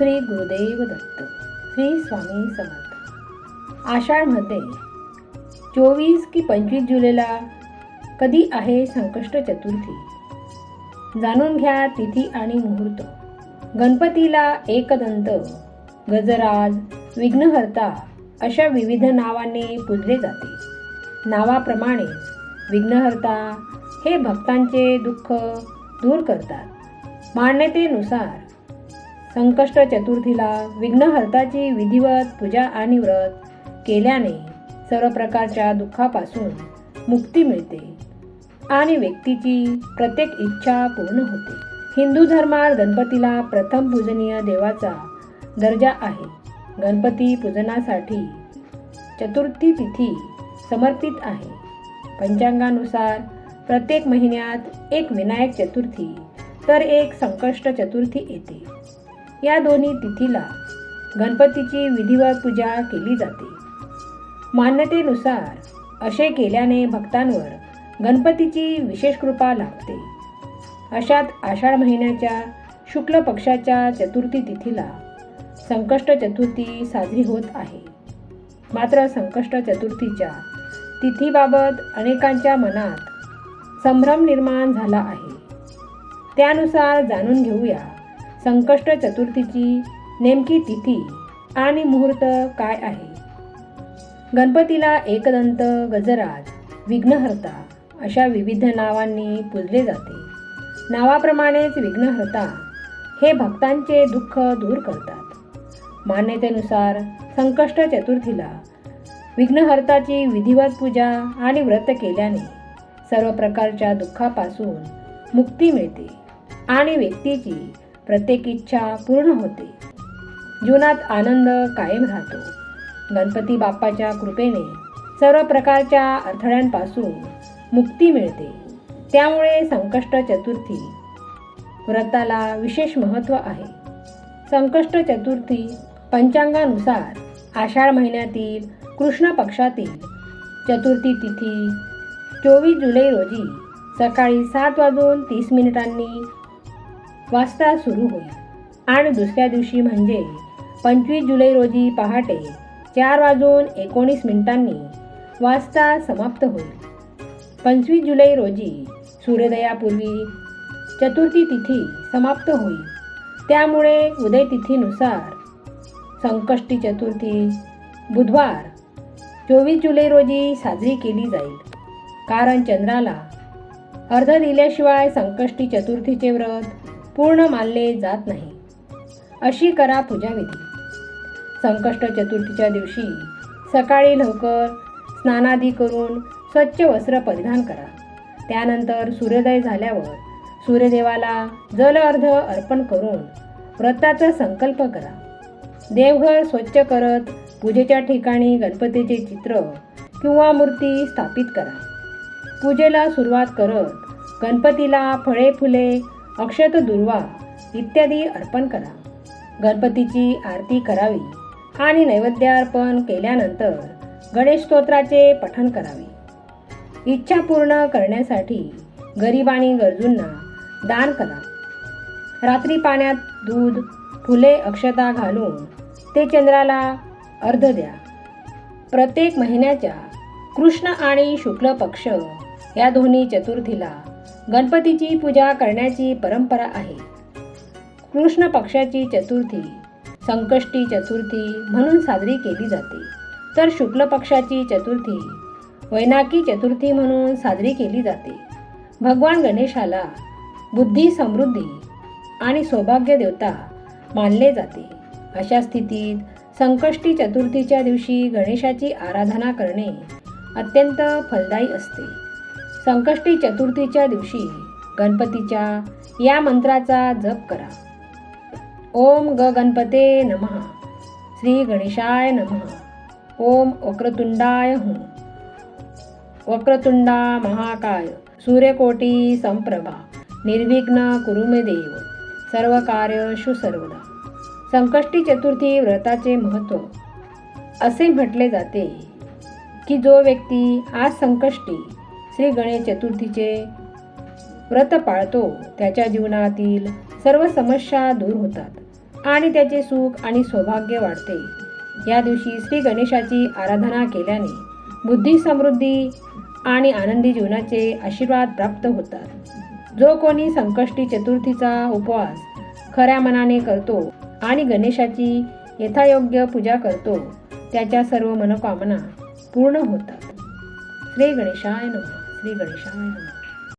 श्री गुरुदेव दत्त श्री स्वामी समर्थ. आषाढमध्ये चोवीस की पंचवीस जुलैला कधी आहे संकष्ट चतुर्थी? जाणून घ्या तिथी आणि मुहूर्त. गणपतीला एकदंत गजराज विघ्नहर्ता अशा विविध नावाने पूजले जाते. नावाप्रमाणे विघ्नहर्ता हे भक्तांचे दुःख दूर करतात. मान्यतेनुसार संकष्ट चतुर्थीला विघ्नहर्ताची विधिवत पूजा आणि व्रत केल्याने सर्व प्रकारच्या दुःखापासून मुक्ती मिळते आणि व्यक्तीची प्रत्येक इच्छा पूर्ण होते. हिंदू धर्मात गणपतीला प्रथम पूजनीय देवाचा दर्जा आहे. गणपती पूजनासाठी चतुर्थी तिथी समर्पित आहे. पंचांगानुसार प्रत्येक महिन्यात एक विनायक चतुर्थी तर एक संकष्ट चतुर्थी येते. या दोन्ही तिथीला गणपतीची विधिवत पूजा केली जाते. मान्यतेनुसार असे केल्याने भक्तांवर गणपतीची विशेष कृपा लाभते अशात आषाढ महिन्याच्या शुक्ल पक्षाच्या चतुर्थी तिथीला संकष्ट चतुर्थी साजरी होत आहे. मात्र संकष्ट चतुर्थीच्या तिथीबाबत अनेकांच्या मनात संभ्रम निर्माण झाला आहे. त्यानुसार जाणून घेऊया संकष्ट चतुर्थीची नेमकी तिथी आणि मुहूर्त काय आहे? गणपतीला एकदंत गजराज विघ्नहर्ता अशा विविध नावांनी पूजले जाते. नावाप्रमाणेच विघ्नहर्ता हे भक्तांचे दुःख दूर करतात. मान्यतेनुसार संकष्ट चतुर्थीला विघ्नहर्ताची विधिवत पूजा आणि व्रत केल्याने सर्व प्रकारच्या दुःखापासून मुक्ती मिळते आणि व्यक्तीची प्रत्येक इच्छा पूर्ण होते. जीवनात आनंद कायम राहतो. गणपती बाप्पाच्या कृपेने सर्व प्रकारच्या अडथळ्यांपासून मुक्ती मिळते. त्यामुळे संकष्ट चतुर्थी व्रताला विशेष महत्त्व आहे. संकष्ट चतुर्थी पंचांगानुसार आषाढ महिन्यातील कृष्ण पक्षातील चतुर्थी तिथी चोवीस जुलै रोजी सकाळी सात वाजून तीस मिनिटांनी वाजता सुरू होईल. आणि दुसऱ्या दिवशी म्हणजे पंचवीस जुलै रोजी पहाटे चार वाजून एकोणीस मिनिटांनी वाजता समाप्त होईल. पंचवीस जुलै रोजी सूर्योदयापूर्वी चतुर्थी तिथी समाप्त होईल. त्यामुळे उदय तिथीनुसार संकष्टी चतुर्थी बुधवार चोवीस जुलै रोजी साजरी केली जाईल. कारण चंद्राला अर्ध दिल्याशिवाय संकष्टी चतुर्थीचे व्रत पूर्ण मानले जात नाही. अशी करा पूजाविधी संकष्ट चतुर्थीच्या दिवशी सकाळी लवकर स्नानादी करून स्वच्छ वस्त्र परिधान करा. त्यानंतर सूर्योदय झाल्यावर सूर्यदेवाला जल अर्ध अर्पण करून व्रताचा संकल्प करा. देवघर स्वच्छ करत पूजेच्या ठिकाणी गणपतीचे चित्र किंवा मूर्ती स्थापित करा. पूजेला सुरुवात करत गणपतीला फळे फुले अक्षत दुर्वा इत्यादी अर्पण करा. गणपतीची आरती करावी आणि नैवेद्यार्पण केल्यानंतर गणेश स्तोत्राचे पठण करावे. इच्छा पूर्ण करण्यासाठी गरीब आणि गरजूंना दान करा. रात्री पाण्यात दूध फुले अक्षता घालून ते चंद्राला अर्ध द्या. प्रत्येक महिन्याच्या कृष्ण आणि शुक्ल पक्ष या दोन्ही चतुर्थीला गणपतीची पूजा करण्याची परंपरा आहे. कृष्ण पक्षाची चतुर्थी संकष्टी चतुर्थी म्हणून साजरी केली जाते. तर शुक्ल पक्षाची चतुर्थी वैनाकी चतुर्थी म्हणून साजरी केली जाते. भगवान गणेशाला बुद्धी समृद्धी आणि सौभाग्य देवता मानले जाते. अशा स्थितीत संकष्टी चतुर्थीच्या दिवशी गणेशाची आराधना करणे अत्यंत फलदायी असते. संकष्टी चतुर्थीच्या दिवशी गणपतीच्या या मंत्राचा जप करा. ओम ग गणपते नमः. श्री गणेशाय नमः. ओम वक्रतुंडाय हुं. वक्रतुंडा महाकाय. सूर्यकोटी संप्रभा. निर्विघ्न कुरु देव. सर्व कार्य सर्वदा संकष्टी चतुर्थी व्रताचे महत्त्व असे म्हटले जाते की जो व्यक्ती आज संकष्टी श्री गणेश चतुर्थीचे व्रत पाळतो. त्याच्या जीवनातील सर्व समस्या दूर होतात आणि त्याचे सुख आणि सौभाग्य वाढते. या दिवशी श्री गणेशाची आराधना केल्याने बुद्धी समृद्धी आणि आनंदी जीवनाचे आशीर्वाद प्राप्त होतात. जो कोणी संकष्टी चतुर्थीचा उपवास खऱ्या मनाने करतो आणि गणेशाची यथायोग्य पूजा करतो त्याच्या सर्व मनोकामना पूर्ण होतात. श्री गणेशाय नमः. श्री गणेशाय नमः